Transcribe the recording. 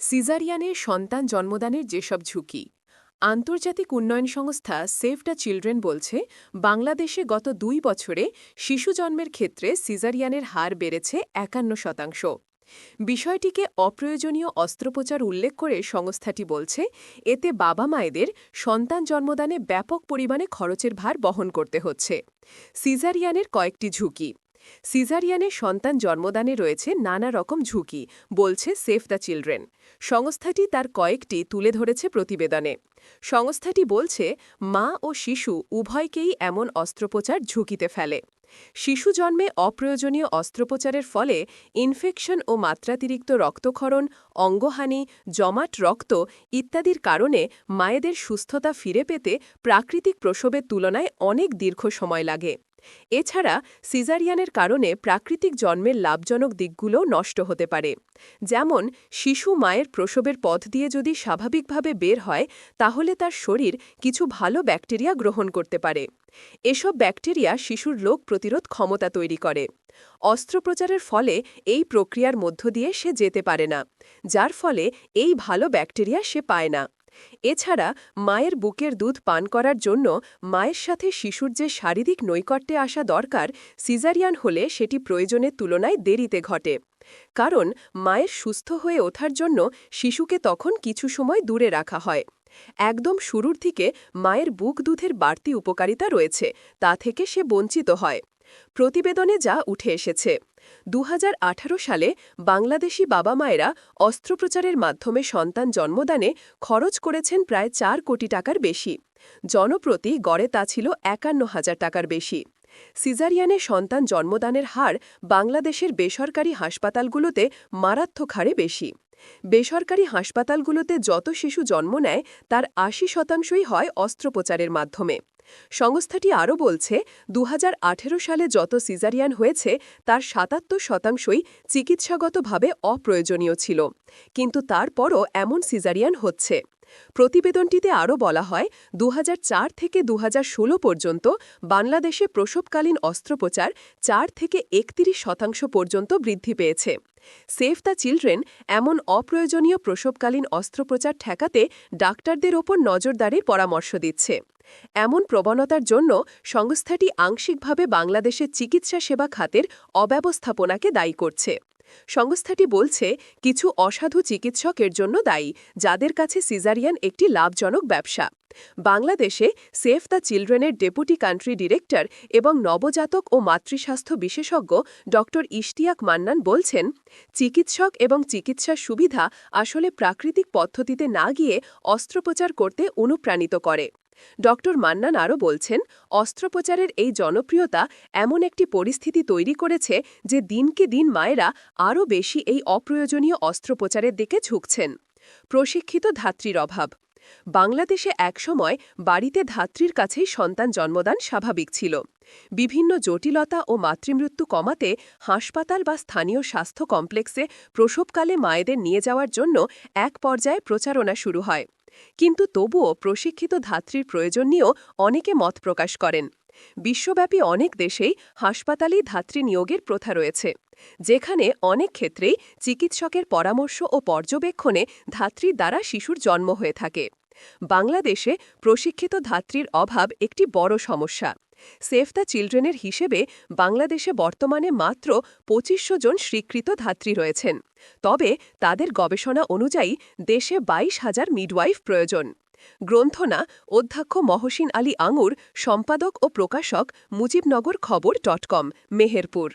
সিজারিয়ানে সন্তান জন্মদানের যেসব ঝুঁকি, আন্তর্জাতিক উন্নয়ন সংস্থা সেভ দ্য চিলড্রেন বলছে, বাংলাদেশে গত দুই বছরে শিশু জন্মের ক্ষেত্রে সিজারিয়ানের হার বেড়েছে একান্ন শতাংশ। বিষয়টিকে অপ্রয়োজনীয় অস্ত্রোপচার উল্লেখ করে সংস্থাটি বলছে, এতে বাবা মায়েদের সন্তান জন্মদানে ব্যাপক পরিমাণে খরচের ভার বহন করতে হচ্ছে। সিজারিয়ানের কয়েকটি ঝুঁকি সিজারিয়ানে সন্তান জন্মদানে রয়েছে নানা রকম ঝুঁকি, বলছে সেফ দ্য চিলড্রেন সংস্থাটি তার কয়েকটি তুলে ধরেছে প্রতিবেদনে। সংস্থাটি বলছে, মা ও শিশু উভয়কেই এমন অস্ত্রোপচার ঝুঁকিতে ফেলে। শিশু জন্মে অপ্রয়োজনীয় অস্ত্রোপচারের ফলে ইনফেকশন ও মাত্রাতিরিক্ত রক্তক্ষরণ, অঙ্গহানি, জমাট রক্ত ইত্যাদির কারণে মায়েদের সুস্থতা ফিরে পেতে প্রাকৃতিক প্রসবের তুলনায় অনেক দীর্ঘ সময় লাগে। এছাড়া সিজারিয়ানের কারণে প্রাকৃতিক জন্মের লাভজনক দিকগুলোও নষ্ট হতে পারে। যেমন, শিশু মায়ের প্রসবের পথ দিয়ে যদি স্বাভাবিকভাবে বের হয়, তাহলে তার শরীর কিছু ভালো ব্যাকটেরিয়া গ্রহণ করতে পারে। এসব ব্যাকটেরিয়া শিশুর রোগ প্রতিরোধ ক্ষমতা তৈরি করে। অস্ত্রোপচারের ফলে এই প্রক্রিয়ার মধ্য দিয়ে সে যেতে পারে না, যার ফলে এই ভালো ব্যাকটেরিয়া সে পায় না। এছাড়া মায়ের বুকের দুধ পান করার জন্য মায়ের সাথে শিশুর যে শারীরিক নৈকট্যে আসা দরকার, সিজারিয়ান হলে সেটি প্রয়োজনের তুলনায় দেরিতে ঘটে। কারণ মায়ের সুস্থ হয়ে ওঠার জন্য শিশুকে তখন কিছু সময় দূরে রাখা হয়। একদম শুরুর থেকে মায়ের বুক দুধের বাড়তি উপকারিতা রয়েছে, তা থেকে সে বঞ্চিত হয়। প্রতিবেদনে যা উঠে এসেছে। দু হাজার আঠারো সালে বাংলাদেশি বাবা মায়েরা অস্ত্রোপচারের মাধ্যমে সন্তান জন্মদানে খরচ করেছেন প্রায় চার কোটি টাকার বেশি। জনপ্রতি গড়ে তা ছিল একান্ন হাজার টাকার বেশি। সিজারিয়ানে সন্তান জন্মদানের হার বাংলাদেশের বেসরকারি হাসপাতালগুলোতে মারাত্মক হারে বেশি। বেসরকারি হাসপাতালগুলোতে যত শিশু জন্ম নেয়, তার আশি শতাংশই হয় অস্ত্রোপচারের মাধ্যমে। সংস্থাটি আরও বলছে দু হাজার আঠেরো সালে যত সিজারিয়ান হয়েছে, তার সাতাত্তর শতাংশই চিকিৎসাগতভাবে অপ্রয়োজনীয় ছিল। কিন্তু তারপরও এমন সিজারিয়ান হচ্ছে। প্রতিবেদনটিতে আরও বলা হয় দু হাজার চার থেকে দুহাজার ষোলো পর্যন্ত বাংলাদেশে প্রসবকালীন অস্ত্রোপচার চার থেকে একত্রিশ শতাংশ পর্যন্ত বৃদ্ধি পেয়েছে। সেভ দ্য চিলড্রেন এমন অপ্রয়োজনীয় প্রসবকালীন অস্ত্রোপচার ঠেকাতে ডাক্তারদের ওপর নজরদারির পরামর্শ দিচ্ছে। এমন প্রবণতার জন্য সংস্থাটি আংশিকভাবে বাংলাদেশের চিকিৎসা সেবা খাতের অব্যবস্থাপনাকে দায়ী করছে। সংস্থাটি বলছে, কিছু অসাধু চিকিৎসকের জন্য দায়ী, যাদের কাছে সিজারিয়ান একটি লাভজনক ব্যবসা। বাংলাদেশে সেফ দ্য চিলড্রেনের ডেপুটি কান্ট্রি ডিরেক্টর এবং নবজাতক ও মাতৃস্বাস্থ্য বিশেষজ্ঞ ড ইশতিয়াক মান্নান বলছেন, চিকিৎসক এবং চিকিৎসার সুবিধা আসলে প্রাকৃতিক পদ্ধতিতে না গিয়ে অস্ত্রোপচার করতে অনুপ্রাণিত করে। ড মান্নান আরও বলছেন, অস্ত্রোপচারের এই জনপ্রিয়তা এমন একটি পরিস্থিতি তৈরি করেছে যে দিনকে দিন মায়েরা আরও বেশি এই অপ্রয়োজনীয় অস্ত্রোপচারের দিকে ঝুঁকছেন। প্রশিক্ষিত ধাত্রীর অভাব। বাংলাদেশে একসময় বাড়িতে ধাত্রীর কাছেই সন্তান জন্মদান স্বাভাবিক ছিল। বিভিন্ন জটিলতা ও মাতৃমৃত্যু কমাতে হাসপাতাল বা স্থানীয় স্বাস্থ্য কমপ্লেক্সে প্রসবকালে মায়েদের নিয়ে যাওয়ার জন্য এক পর্যায়ে প্রচারণা শুরু হয়। কিন্তু তবুও প্রশিক্ষিত ধাত্রীর প্রয়োজন নিয়েও অনেকে মত প্রকাশ করেন। বিশ্বব্যাপী অনেক দেশেই হাসপাতালে ধাত্রী নিয়োগের প্রথা রয়েছে, যেখানে অনেক ক্ষেত্রেই চিকিৎসকের পরামর্শ ও পর্যবেক্ষণে ধাত্রীর দ্বারা শিশুর জন্ম হয়ে থাকে। বাংলাদেশে প্রশিক্ষিত ধাত্রীর অভাব একটি বড় সমস্যা। সেভ দ্য চিলড্রেনের হিসেবে বাংলাদেশে বর্তমানে মাত্র পঁচিশশো জন স্বীকৃত ধাত্রী রয়েছেন। তবে তাদের গবেষণা অনুযায়ী দেশে বাইশ হাজার মিডওয়াইফ প্রয়োজন। গ্রন্থনা অধ্যক্ষ মহসিন আলী আঙুর, সম্পাদক ও প্রকাশক মুজিবনগর খবর ডট কম, মেহেরপুর।